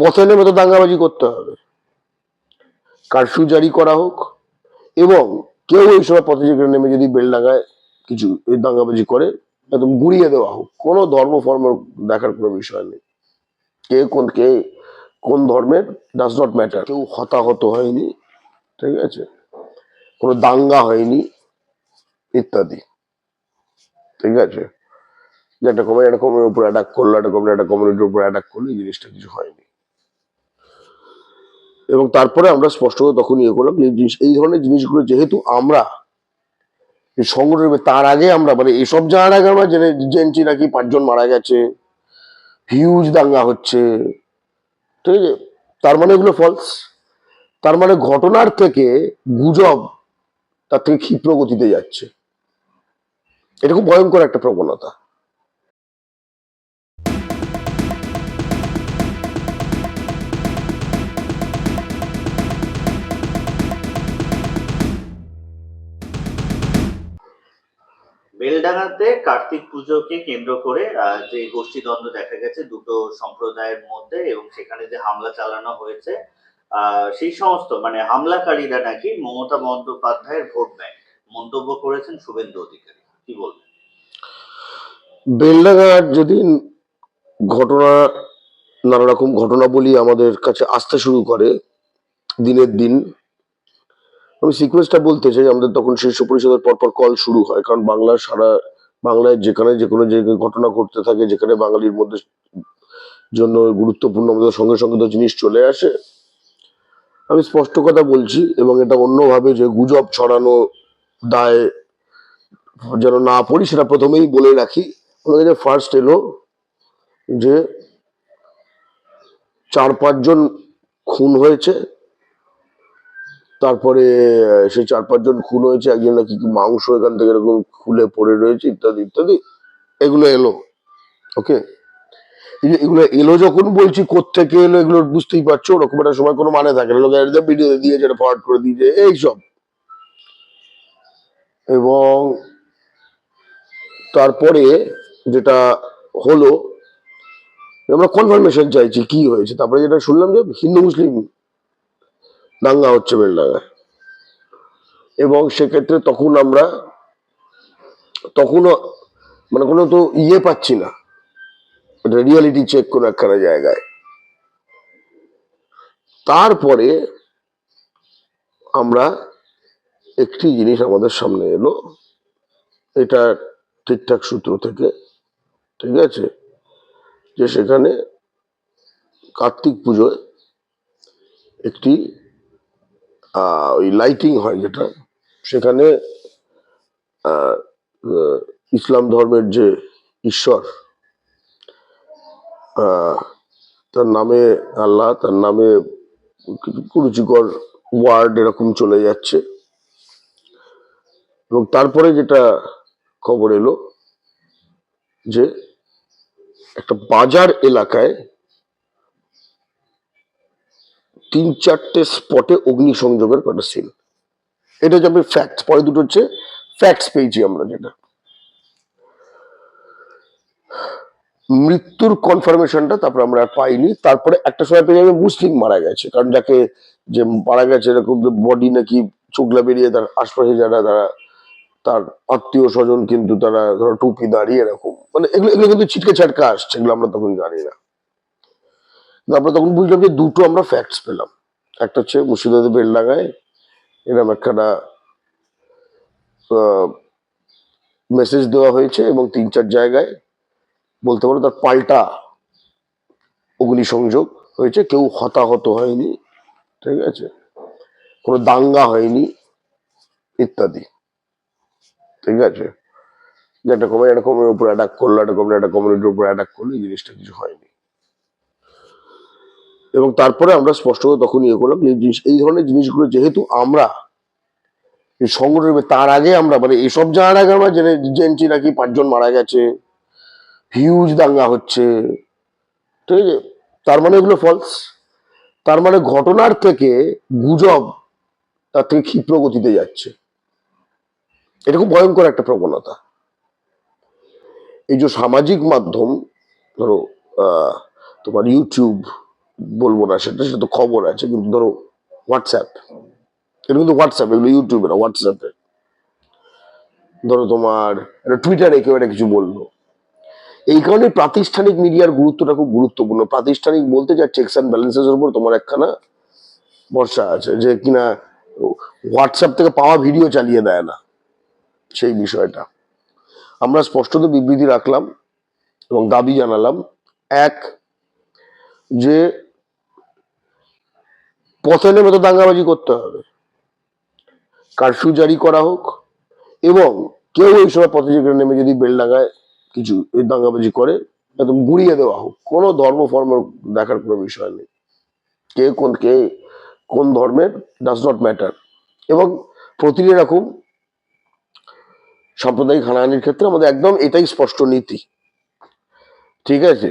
পথে নেমে তো দাঙ্গাবাজি করতে হবে। কারফিউ জারি করা হোক এবং কেউ এই সময় পথে নেমে যদি বেলডাঙ্গায় কিছু এই দাঙ্গাবাজি করে, একদম গুড়িয়ে দেওয়া হোক। কোনো ধর্ম, ফর্ম দেখার কোনো বিষয় নেই। কে কোন কে কোন ধর্মের ডাজ নট ম্যাটার কেউ হতাহত হয়নি, ঠিক আছে? কোনো দাঙ্গা হয়নি, ইত্যাদি, ঠিক আছে? যে একটা কমে একটা কমের উপর অ্যাটাক করল, একটা কমে একটা কমিউনিটির উপর অ্যাটাক করল, এই জিনিসটা কিছু হয়নি। এবং তারপরে আমরা স্পষ্ট করে তখন ইয়ে করলাম যে এই জিনিস- এই ধরনের জিনিসগুলো যেহেতু আমরা সংগঠন তার আগে আমরা মানে এসব জানার আগে আমরা জেনে, জেনছি নাকি পাঁচজন মারা গেছে হিউজ দাঙ্গা হচ্ছে, ঠিক আছে? তার মানে এগুলো ফলস তার মানে ঘটনার থেকে গুজব তার থেকে ক্ষিপ্র গতিতে যাচ্ছে। এটা খুব ভয়ঙ্কর একটা প্রবণতা। বেলডাঙাতে কার্তিক পুজোকে কেন্দ্র করে যে গোষ্ঠীদ্বন্দ্ব দেখা গেছে দুটো সম্প্রদায়ের মধ্যে এবং সেখানে যে হামলা চালানো হয়েছে সেই সমস্ত মানে হামলাকারীরা নাকি মমতা বন্দ্যোপাধ্যায়ের ভোট ব্যাংক। মন্তব্য করেছেন শুভেন্দু অধিকারী। কি বলবেন? বেলডাঙার যেদিন ঘটনা নানা রকম ঘটনাবলী আমাদের কাছে আসতে শুরু করে দিনের দিন আমি সিকোয়েন্সটা বলতে চাই, আমাদের তখন শীর্ষ পরিষদের পরপর কল শুরু হয়, কারণ বাংলার সারা, বাংলায় যেখানে যে কোনো যে ঘটনা ঘটতে থাকে, যেখানে বাঙালির মধ্যে জন্য গুরুত্বপূর্ণ আমাদের সঙ্গে সঙ্গে তো জিনিস চলে আসে। আমি স্পষ্ট কথা বলছি, এবং এটা অন্যভাবে যে গুজব ছড়ানো, দায় যেন না পড়ি, সেটা প্রথমেই বলে রাখি। আমাদের কাছে ফার্স্ট এলো যে চার পাঁচজন খুন হয়েছে তারপরে সেই চার পাঁচজন খুন হয়েছে, একজন নাকি মাংস এখান থেকে এরকম খুলে পড়ে রয়েছে, ইত্যাদি ইত্যাদি। এগুলো এলো ওকে এগুলো এলো যখন বলছি, কোত্থেকে এলো এগুলো বুঝতেই পারছ? ওরকম একটা সময় কোনো মানে থাকে না। লোক ভিডিও দিয়েছে যেটা ফরওয়ার্ড করে দিয়েছে এইসব এবং তারপরে যেটা হলো, আমরা কনফার্মেশন চাইছি কি হয়েছে। তারপরে যেটা শুনলাম যে হিন্দু, মুসলিম দাঙ্গা হচ্ছে বেলডাঙ্গায় এবং সেক্ষেত্রে তখন আমরা তখনও মানে কোনো তো ইয়ে পাচ্ছি না। রিয়ালিটি চেক কোনো একখানা জায়গায়। তারপরে আমরা একটি জিনিস আমাদের সামনে এলো। এটা ঠিকঠাক সূত্র থেকে, ঠিক আছে? যে সেখানে কার্তিক পুজোয় একটি ওই লাইটিং হয় যেটা। সেখানে ইসলাম ধর্মের যে ঈশ্বর তার নামে আল্লাহ, তার নামে কুরুচিকর ওয়ার্ড এরকম চলে যাচ্ছে। এবং তারপরে যেটা খবর এলো, যে একটা বাজার এলাকায় তিন চারটে স্পটে অগ্নিসংযোগের কটা সিন এটা হচ্ছে আমি ফ্যাক্ট পরে দুটো হচ্ছে ফ্যাক্টস পেয়েছি আমরা যেটা। মৃত্যুর কনফার্মেশনটা তারপরে আমরা আর পাইনি। তারপরে একটা সময় পেয়ে যাবে মুসলিম মারা গেছে, কারণ যাকে যে মারা গেছে, এরকম বডি নাকি চোখলা বেরিয়ে তার আশপাশে যারা, তারা তার আত্মীয় স্বজন কিন্তু তারা ধরো টুপি দাঁড়িয়ে এরকম। মানে এগুলো এগুলো কিন্তু ছিটকে ছাটকা আসছে, এগুলো আমরা তখন জানি না। আমরা তখন বুঝলাম যে দুটো আমরা ফ্যাক্টস পেলাম। একটা হচ্ছে মুর্শিদাবাদের লাগায় এরকম একখানা মেসেজ দেওয়া হয়েছে এবং তিন চার জায়গায় বলতে পারো তার পাল্টা অগ্নিসংযোগ হয়েছে, কেউ হতাহত হয়নি, ঠিক আছে? কোনো দাঙ্গা হয়নি, ইত্যাদি, ঠিক আছে? যে একটা কমে একটা কমের উপর অ্যাটাক করল, একটা কমে একটা কমিউনিটির উপর অ্যাটাক করল, এই জিনিসটা কিছু হয়নি। এবং তারপরে আমরা স্পষ্ট করে তখন ইয়ে করলাম যে এই জিনিস এই ধরনের জিনিসগুলো যেহেতু আমরা সংগঠন তার আগে আমরা মানে এসব জানার আগে আমরা জেনে জেনছি নাকি পাঁচজন মারা গেছে হিউজ দাঙ্গা হচ্ছে, ঠিক আছে? তার মানে এগুলো ফলস তার মানে ঘটনার থেকে গুজব তার থেকে ক্ষিপ্র গতিতে যাচ্ছে। এটা খুব ভয়ঙ্কর একটা প্রবণতা। এই যে সামাজিক মাধ্যম, ধরো তোমার ইউটিউব বলব না, সেটা সেটা তো খবর আছে, কিন্তু ধরো হোয়াটসঅ্যাপ এটা কিন্তু হোয়াটসঅ্যাপ এগুলো ইউটিউবে না হোয়াটসঅ্যাপে ধরো তোমার টুইটারে কেউ একটা কিছু বলল। এই কারণে প্রাতিষ্ঠানিক মিডিয়ার গুরুত্বটা খুব গুরুত্বপূর্ণ। প্রাতিষ্ঠানিক বলতে যা চেকস অ্যান্ড ব্যালেন্সের উপর তোমার একখানা ভরসা আছে, যে কিনা হোয়াটসঅ্যাপ থেকে পাওয়া ভিডিও চালিয়ে দেয় না, সেই বিষয়টা। আমরা স্পষ্টত বিবৃতি রাখলাম এবং দাবি জানালাম, এক, যে পথে নেমে তো দাঙ্গাবাজি করতে হবে। কারফিউ জারি করা হোক এবং কেউ ওই সময় পথে নেমে যদি বেলডাঙ্গায় কিছু এই দাঙ্গাবাজি করে, একদম গুড়িয়ে দেওয়া হোক। কোনো ধর্ম, ফর্ম দেখার কোনো বিষয় নেই। কে কোন কে কোন ধর্মের ডাজ নট ম্যাটার এবং প্রতিটি এরকম সাম্প্রদায়িক হানাহানির ক্ষেত্রে আমাদের একদম এটাই স্পষ্ট নীতি। ঠিক আছে?